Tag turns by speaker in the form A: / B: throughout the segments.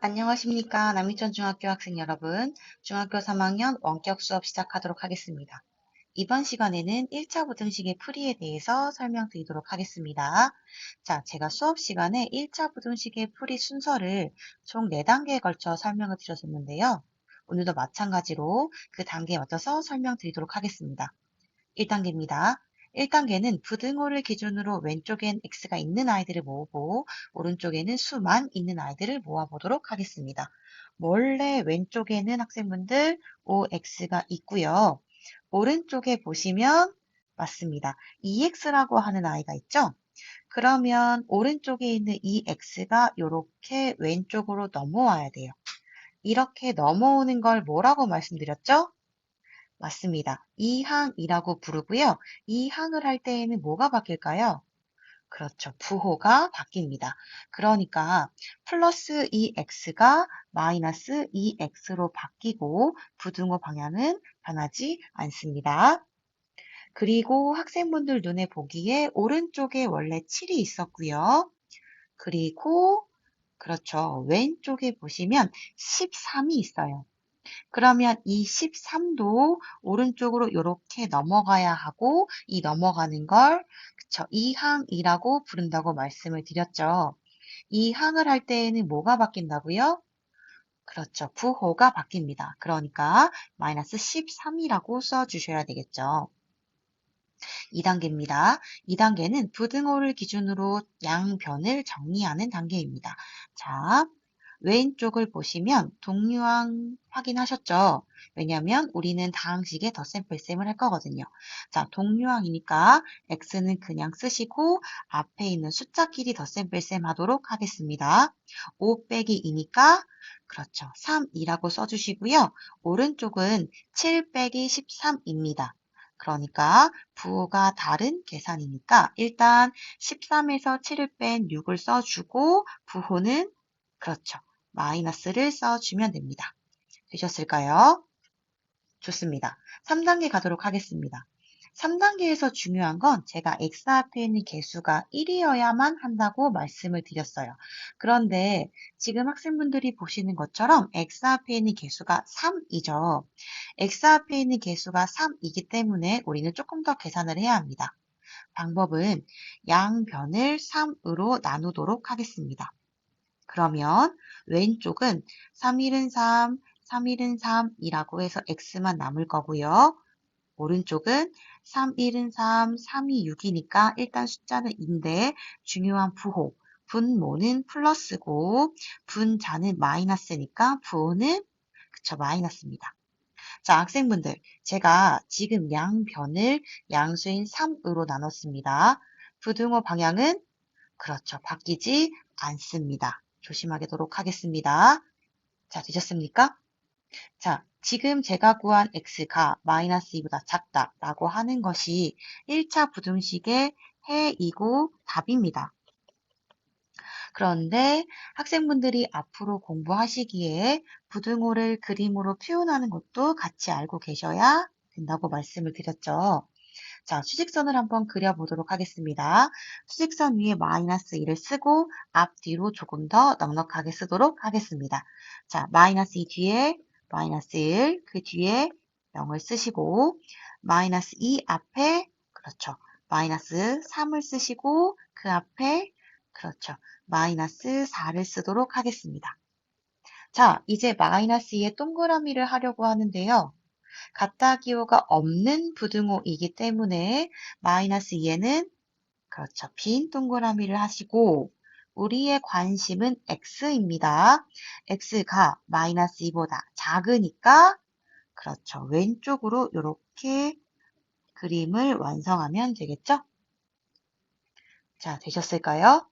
A: 안녕하십니까. 남이천 중학교 학생 여러분. 중학교 3학년 원격 수업 시작하도록 하겠습니다. 이번 시간에는 1차 부등식의 풀이에 대해서 설명드리도록 하겠습니다. 자, 제가 수업 시간에 1차 부등식의 풀이 순서를 총 4단계에 걸쳐 설명을 드렸었는데요. 오늘도 마찬가지로 그 단계에 맞춰서 설명드리도록 하겠습니다. 1단계입니다. 1단계는 부등호를 기준으로 왼쪽엔 x가 있는 아이들을 모으고 오른쪽에는 수만 있는 아이들을 모아보도록 하겠습니다. 원래 왼쪽에는 학생분들 OX가 있고요. 오른쪽에 보시면 맞습니다. EX라고 하는 아이가 있죠? 그러면 오른쪽에 있는 EX가 이렇게 왼쪽으로 넘어와야 돼요. 이렇게 넘어오는 걸 뭐라고 말씀드렸죠? 맞습니다. 이 항이라고 부르고요. 이 항을 할 때에는 뭐가 바뀔까요? 그렇죠. 부호가 바뀝니다. 그러니까 플러스 2x가 마이너스 2x로 바뀌고 부등호 방향은 변하지 않습니다. 그리고 학생분들 눈에 보기에 오른쪽에 원래 7이 있었고요. 그리고 그렇죠. 왼쪽에 보시면 13이 있어요. 그러면 이 13도 오른쪽으로 이렇게 넘어가야 하고 이 넘어가는 걸 그쵸 이 항이라고 부른다고 말씀을 드렸죠. 이 항을 할 때에는 뭐가 바뀐다고요? 그렇죠. 부호가 바뀝니다. 그러니까 마이너스 13이라고 써주셔야 되겠죠. 2단계입니다. 2단계는 부등호를 기준으로 양변을 정리하는 단계입니다. 자, 왼쪽을 보시면 동류항 확인하셨죠? 왜냐하면 우리는 다항식에 덧셈뺄셈을 할 거거든요. 자, 동류항이니까 x는 그냥 쓰시고 앞에 있는 숫자끼리 덧셈뺄셈 하도록 하겠습니다. 5 빼기 2니까 그렇죠. 3이라고 써주시고요. 오른쪽은 7 빼기 13입니다. 그러니까 부호가 다른 계산이니까 일단 13에서 7을 뺀 6을 써주고 부호는 그렇죠. 마이너스를 써주면 됩니다. 되셨을까요? 좋습니다. 3단계 가도록 하겠습니다. 3단계에서 중요한 건 제가 x 앞에 있는 개수가 1이어야만 한다고 말씀을 드렸어요. 그런데 지금 학생분들이 보시는 것처럼 x 앞에 있는 개수가 3이죠. x 앞에 있는 개수가 3이기 때문에 우리는 조금 더 계산을 해야 합니다. 방법은 양변을 3으로 나누도록 하겠습니다. 그러면 왼쪽은 3일은 3, 3일은 3이라고 해서 x만 남을 거고요. 오른쪽은 3일은 3, 3이 6이니까 일단 숫자는 2인데 중요한 부호, 분모는 플러스고 분자는 마이너스니까 부호는 그쵸 마이너스입니다. 자 학생분들 제가 지금 양변을 양수인 3으로 나눴습니다. 부등호 방향은 그렇죠 바뀌지 않습니다. 조심하도록 하겠습니다. 자, 되셨습니까? 자, 지금 제가 구한 x가 마이너스 2보다 작다 라고 하는 것이 1차 부등식의 해이고 답입니다. 그런데 학생분들이 앞으로 공부하시기에 부등호를 그림으로 표현하는 것도 같이 알고 계셔야 된다고 말씀을 드렸죠. 자, 수직선을 한번 그려보도록 하겠습니다. 수직선 위에 마이너스 1을 쓰고 앞뒤로 조금 더 넉넉하게 쓰도록 하겠습니다. 자, 마이너스 2 뒤에 마이너스 1, 그 뒤에 0을 쓰시고 마이너스 2 앞에 그렇죠. 마이너스 3을 쓰시고 그 앞에 그렇죠. 마이너스 4를 쓰도록 하겠습니다. 자, 이제 마이너스 2의 동그라미를 하려고 하는데요. 같다 기호가 없는 부등호이기 때문에 마이너스 2에는 그렇죠. 빈 동그라미를 하시고 우리의 관심은 x입니다. x가 마이너스 2보다 작으니까 그렇죠. 왼쪽으로 이렇게 그림을 완성하면 되겠죠? 자, 되셨을까요?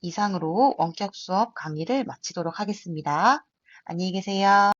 A: 이상으로 원격 수업 강의를 마치도록 하겠습니다. 안녕히 계세요.